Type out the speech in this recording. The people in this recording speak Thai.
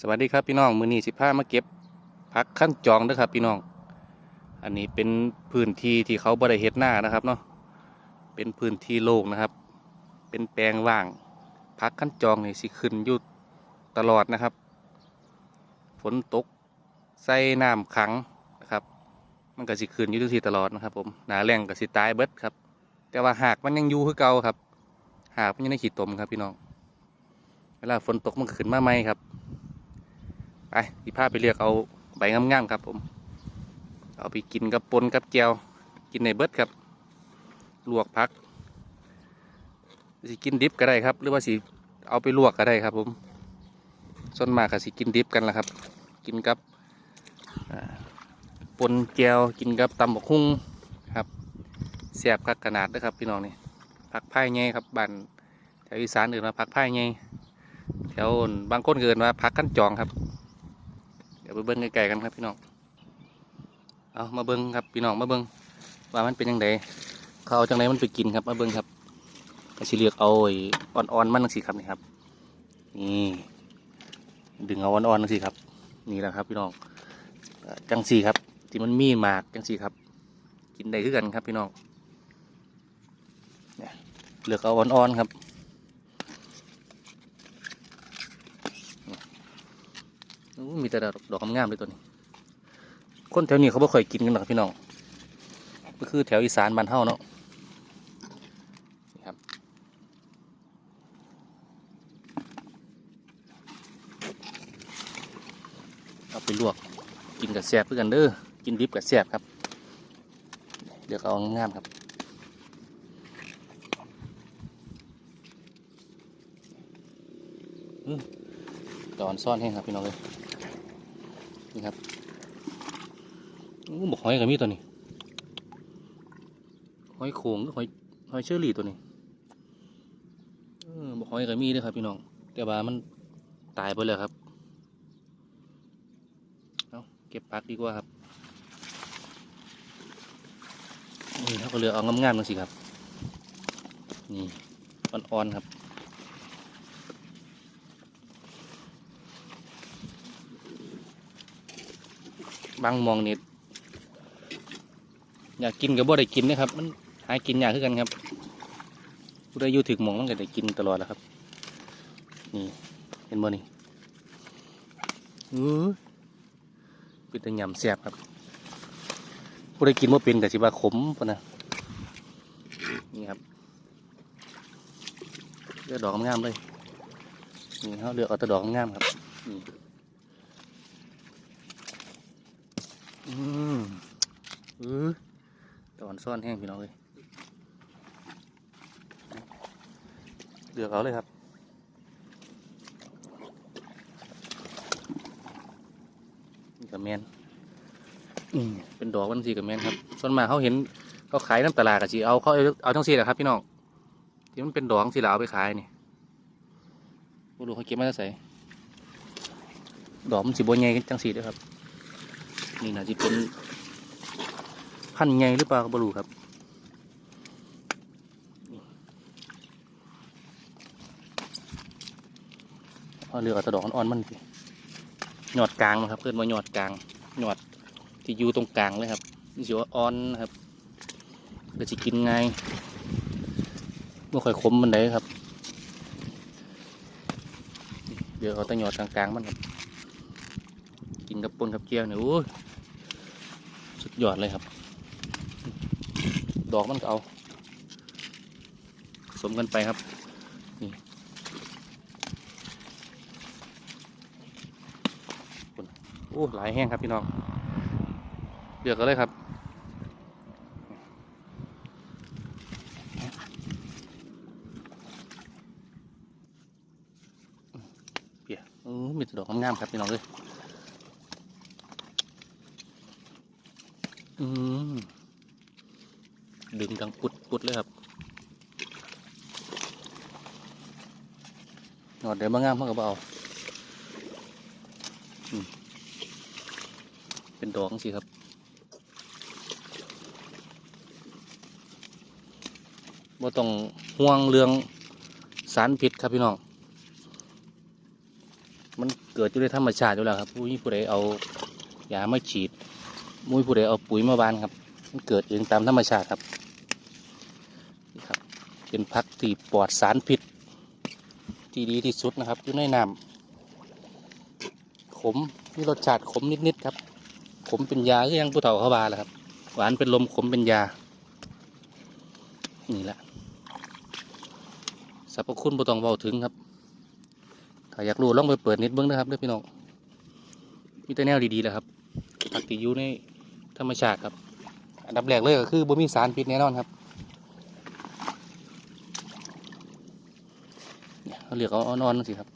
สวัสดีครับพี่น้องมือนี้สิพามาเก็บผักขั้นจองนะครับพี่น้อง อันนี้เป็นพื้นที่ที่เขาบริเฮ็ดหน้านะครับเนาะเป็นพื้นที่โล่งนะครับ เป็นแปลงว่างผักขั้นจองนี่สิขึ้นอยู่ตลอดนะครับ ฝนตกใส่น้ำขังนะครับ มันก็สิขึ้นอยู่ที่ตลอดนะครับ ผมหนาแรงก็สิตายเบิดครับ แต่ว่าหากมันยังอยู่คือเก่าครับ หากมันยังในขีดตมครับพี่น้อง เวลาฝนตกมันขึ้นมาไหมครับ ไปพี่พาไปเลือกเอาใบงามๆครับผม เอาไปกินกับปนกับแจวกินในเบิดครับลวกพักสิกินดิบก็ได้ครับ หรือว่าสิเอาไปลวกก็ได้ครับ ผมส่วนมากก็สิกินดิบกันละครับ กินกับปนแจวกินกับตำบักหุ่งครับแซ่บคักขนาดเด้อครับ พี่น้องนี่ผักไผ่ไงครับบ้านแถวอีสานอื่นว่าผักไผ่ไงแถวบางคนเกินว่าผักขั้นจองครับ ดี๋ยวไปเบิ้งไกลๆกันครับพี่น้อง เอามาเบิ้งครับพี่น้องมาเบิ้งว่ามันเป็นยังไงเขาเอาจังไรมันไปกินครับมาเบิ้งครับก็สิเลือกเอาอ่อนๆมันจังสิครับนี่ครับ นี่ดึงเอาอ่อนๆจังสิครับ นี่แหละครับพี่น้องจังสีครับ ที่มันมีหมากจังสีครับ กินได้คือกันครับพี่น้องเลือกเอาอ่อนๆครับ มีแต่ดอกงามๆเลยตัวนี้ คนแถวนี้เขาไม่ค่อยกินกันหรอกพี่น้องก็คือแถวอีสานบ้านเฮาเนาะนี่ครับ เอาไปลวกกินกับแซ่บเพื่อกันเด้อกินดิบกับแซ่บครับ เดี๋ยวเขาเอางามครับตอนซ่อนแห้งครับพี่น้องเลย นี่ครับอู้บอกหอยกับมีตัวนี้หอยโขงหรือหอยหอยเชอรี่ตัวนี้เออบอกหอยกับมีด้วยครับพี่น้องแต่ว่ามันตายไปแล้วครับเอาเก็บพักดีกว่าครับนี่เขาก็เลือเอางามๆนั่นสิครับ นี่อ่อนๆครับ บางมองนี่อยากกินกับบ่ได้กินนะครับ มันหากินยากคือกันครับผู้ใดอยู่ถึงมองมันก็ได้กินตลอดแล้วครับ นี่เห็นบ่นี่อือเป็นแต่ยำแซ่บครับผู้ใดกินบ่เป็นก็สิว่าขมปะนะนี่ครับเลือกดอกงามเลยนี่เขาเลือกเอาแต่ดอกงามครับนี่ อืมเออตอนซ่อนแห้งพี่น้องเลยเลือกเอาเลยครับกับแมนอืมเป็นดอกวันสีกับแมนครับ ส่วนมากเขาเห็นเขาขายน้ำตลาดกับสีเอาเขาเอาเอาทั้งสีแหละครับพี่น้องที่มันเป็นดอกสีเหลาเอาไปขายนี่บ่รู้เขาเก็บมาจากไสดอกมันสีบใหญ่จังสีด้วยครับ นี่นะจะเป็นพันธุ์ใหรือเปล่าก็บรูครับเอาเรือเอาแตะดอกอ่อนมันสิหยอดกลางนะครับเพื่อนว่าหยอดกลางหยอดที่อยู่ตรงกลางเลยครับนี่สิว่าอ่อนนะครับก็จะกินไง่ายไม่ค่อยขมมันได้ครับ เดี๋ยวเอาแตะหยอดกลางๆมันครับกินกับปนกับเกี๊ยวเนี่ยโอ้ ยสุดยอดเลยครับ ดอกมันก็เอา สมกันไปครับนี่โอ้หลายแห้งครับพี่น้องเดือกกันเลยครับเปียโอ้มีแต่ดอกงามๆครับพี่น้องเลย อืม ดึงดังปุดปุดเลยครับหนอดเดี๋ยวมางามมากกับเอาเป็นดอกสิครับว่าต้องห่วงเรื่องสารพิษครับพี่น้อง มันเกิดอยู่ในธรรมชาติอยู่แล้วครับมุ้ยผู้ใดเอายามาฉีด มุ้ยผู้ใดเอาปุ๋ยมาบานครับ มันเกิดเองตามธรรมชาติครับนี่ครับ เป็นพักที่ปลอดสารพิษ ที่ดีที่สุดนะครับอยู่ในน้ำขมมีรสชาติขมนิดๆครับ ขมเป็นยาคือยังผู้เฒ่าเขาบาแหละครับ หวานเป็นลมขมเป็นยา นี่แหละสรรพคุณบ่ต้องเว้าถึงครับ ถ้าอยากรู้ลองไปเปิดเน็ตเบิ้งนะครับเด้อพี่น้อง มีแต่แนวดีๆแหละครับ ผักที่อยู่ในธรรมชาติครับ อันดับแรกเลยก็คือบ่มีสารพิษแน่นอนครับเนี่ยเขาเรียกเอาอ่อนๆสิครับ